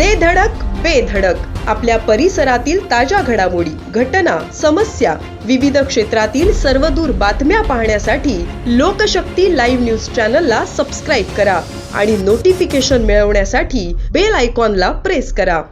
दे धडक बेधडक आपल्या परिसरातील ताज्या घडामोडी घटना समस्या विविध क्षेत्रातील सर्वदूर बातम्या पाहण्यासाठी लोकशक्ती लाईव्ह न्यूज चॅनलला सबस्क्राईब करा आणि नोटिफिकेशन मिळवण्यासाठी बेल आयकॉनला प्रेस करा.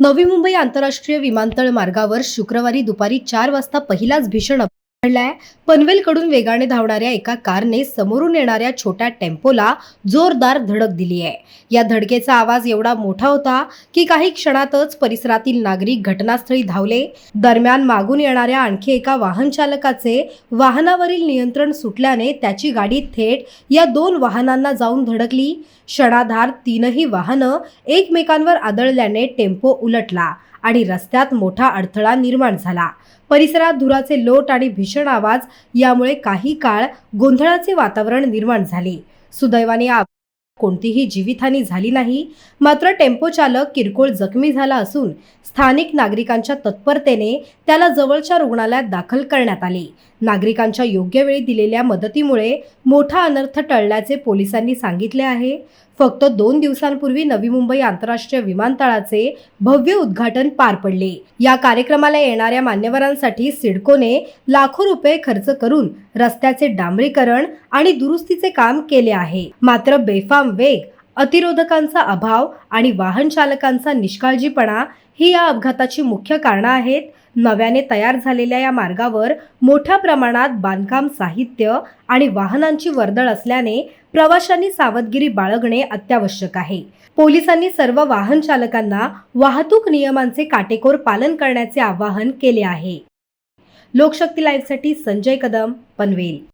नवी मुंबई आंतरराष्ट्रीय विमानतळ मार्गावर शुक्रवारी दुपारी चार वाजता पहिलाच भीषण घडलाय. पनवेलकडून वेगाने धावणाऱ्या एका कारने समोरून येणाऱ्या छोट्या टेम्पोला जोरदार धडक दिली आहे. या धडकेचा आवाज एवढा मोठा होता की काही क्षणातच परिसरातील नागरिक घटनास्थळी धावले. दरम्यान मागून येणाऱ्या आणखी एका वाहन चालकाचे वाहनावरील नियंत्रण सुटल्याने त्याची गाडी थेट या दोन वाहनांना जाऊन धडकली. क्षणाधार तीनही वाहनं एकमेकांवर आदळल्याने टेम्पो उलटला आणि रस्त्यात मोठा अडथळा निर्माण झाला. परिसरात धुराचे लोट आणि भीषण आवाज यामुळे काही काळ गोंधळाचे वातावरण निर्माण झाले. सुदैवाने कोणतीही जीवितहानी झाली नाही मात्र टेम्पो चालक किरकोळ जखमी झाला असून स्थानिक नागरिकांच्या तत्परतेने त्याला जवळच्या रुग्णालयात दाखल करण्यात आले. नागरिकांच्या योग्य वेळी दिलेल्या मदतीमुळे मोठा अनर्थ टळल्याचे पोलिसांनी सांगितले आहे. फक्त दोन दिवसांपूर्वी नवी मुंबई आंतरराष्ट्रीय विमानतळाचे भव्य उद्घाटन पार पडले. या कार्यक्रमाला येणाऱ्या मान्यवरांसाठी सिडकोने लाखो रुपये खर्च करून रस्त्याचे डांबरीकरण आणि दुरुस्तीचे काम केले आहे. मात्र बेफाम वेग अतिरोधकांचा अभाव आणि वाहन चालकांचा निष्काळजीपणा ही या अपघाताची मुख्य कारणं आहेत. नव्याने तयार झालेल्या या मार्गावर मोठ्या प्रमाणात बांधकाम साहित्य आणि वाहनांची वर्दळ असल्याने प्रवाशांनी सावधगिरी बाळगणे अत्यावश्यक आहे. पोलिसांनी सर्व वाहन चालकांना वाहतूक नियमांचे काटेकोर पालन करण्याचे आवाहन केले आहे. लोकशक्ती लाईव्हसाठी संजय कदम पनवेल.